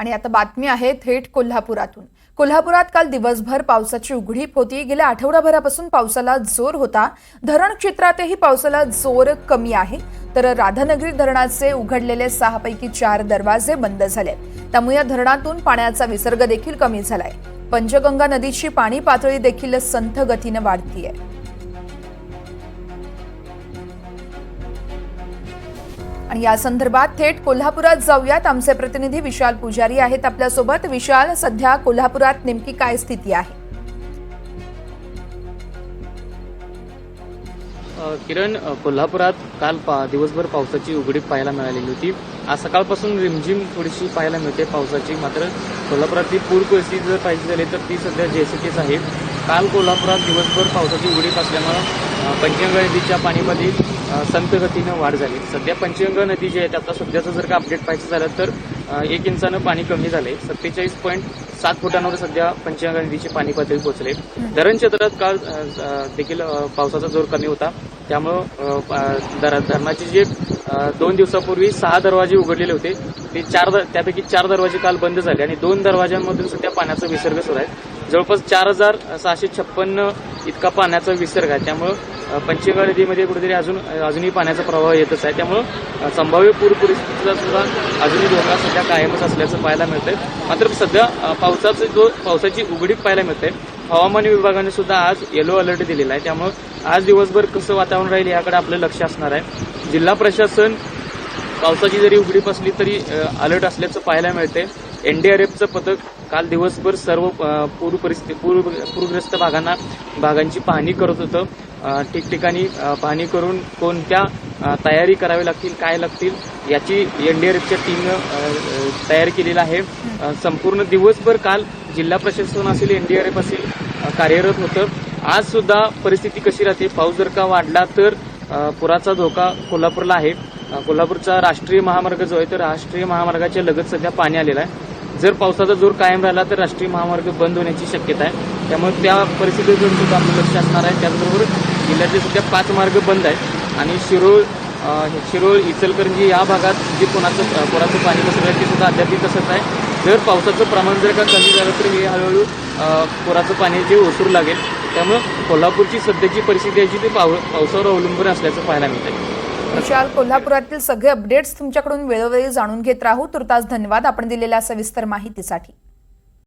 आणि आता बातमी आहे थेट कोल्हापुरातून. कोल्हापुरात काल दिवसभर पावसाची उघडीप होती. गेल्या आठवडाभरापासून पावसाला जोर होता. धरण क्षेत्रातही पावसाला जोर कमी आहे. तर राधानगरी धरणाचे उघडलेले सहापैकी चार दरवाजे बंद झाले त्यामुळे या धरणातून पाण्याचा विसर्ग देखील कमी झालाय. पंचगंगा नदीची पाणी पातळी देखील संथ गतीनं वाढतीये. आणि या संदर्भात थेट कोल्हापुरात जाऊयात. आमचे प्रतिनिधी विशाल पुजारी आहेत आपल्यासोबत. विशाल सध्या कोल्हापुरात नेमकी काय स्थिती आहे? किरण कोल्हापुरात काल पा दिवसभर पावसाची उघडीप पाहायला मिळालेली होती. आज सकाळपासून रिमझिम थोडीशी पाहायला मिळते पावसाची. मात्र कोल्हापुरातली पूर परिस्थिती जर पाहिजे झाली तर ती सध्या जैसेचीच आहे. काल कोल्हापुरात दिवसभर पावसाची उघडीप असल्यामुळं पंचगंगा नदीच्या अ, संत गतीनं वाढ झाली. सध्या पंचगंगा नदी जी आहे त्याचा सध्याचं जर का अपडेट पाहायचं झालं तर एक इंचानं पाणी कमी झालंय. सत्तेचाळीस पॉईंट सात फुटांवर सध्या पंचगंगा नदीची पाणी पातळी पोहोचले धरण क्षेत्रात काल देखील पावसाचा जोर कमी होता. त्यामुळं धरणाचे जे दोन दिवसापूर्वी सहा दरवाजे उघडलेले होते ते चार त्यापैकी चार दरवाजे काल बंद झाले आणि दोन दरवाजांमधून सध्या पाण्याचा विसर्ग सुरू आहे. जवळपास चार हजार सहाशे छप्पन्न इतका पाण्याचा विसर्ग आहे. त्यामुळं अ, नदीमध्ये कुठेतरी अजून अजूनही पाण्याचा प्रवाह येतच आहे. त्यामुळं संभाव्य पूर परिस्थितीचा सुद्धा अजूनही धोका सध्या कायमच असल्याचं पाहायला मिळतंय. मात्र सध्या पावसाचं पावसाचा जो पावसाची उघडीप पाहायला मिळते हवामान विभागाने सुद्धा आज येलो अलर्ट दिलेला आहे. त्यामुळं आज दिवसभर कसं वातावरण राहील याकडे आपलं लक्ष असणार आहे. जिल्हा प्रशासन पावसाची जरी उघडीप असली तरी अलर्ट असल्याचं पाहायला मिळते एनडीआरएफचं पथक काल दिवसभर सर्व अ, पूर परिस्थिती पूर पूरग्रस्त भागांना भागांची पाहणी करत होतं. ठिकठिकाणी पाहणी करून कोणत्या तयारी करावी लागतील काय लागतील याची एनडीआरएफच्या टीमनं तयार केलेलं आहे. संपूर्ण दिवसभर काल जिल्हा प्रशासन असेल एनडीआरएफ असेल कार्यरत होतं. आज सुद्धा परिस्थिती कशी राहते? पाऊस जर का वाढला तर पुराचा धोका कोल्हापूरला आहे. कोल्हापूरचा राष्ट्रीय महामार्ग जो आहे तर राष्ट्रीय महामार्गाच्या लगत सध्या पाणी आलेलं आहे. जर पावसाचा जोर कायम राहिला तर राष्ट्रीय महामार्ग बंद होण्याची शक्यता आहे. त्यामुळे त्या परिस्थितीवर सुद्धा आपलं लक्ष असणार आहे. त्याचबरोबर जिल्ह्याचे सध्या पाच मार्ग बंद आहेत. आणि शिरोळ शिरोळ इचलकरंजी या भागात जे कोणाचं पुराचं पाणी कसं आहे ते सुद्धा अद्याप तसंच आहे. जर पावसाचं प्रमाण जर का कमी झालं तर हे हळूहळू पुराचं पाणी जे ओसरू लागेल. त्यामुळं कोल्हापूरची सध्याची परिस्थिती आहे जी ती पाव पावसावर अवलंबून असल्याचं पाहायला मिळतंय. विशाल कोल्हापुरातील सगळे अपडेट्स तुमच्याकडून वेळोवेळी जाणून घेत राहू. तुर्तास धन्यवाद. आपण दिलेल्या सविस्तर माहितीसाठी.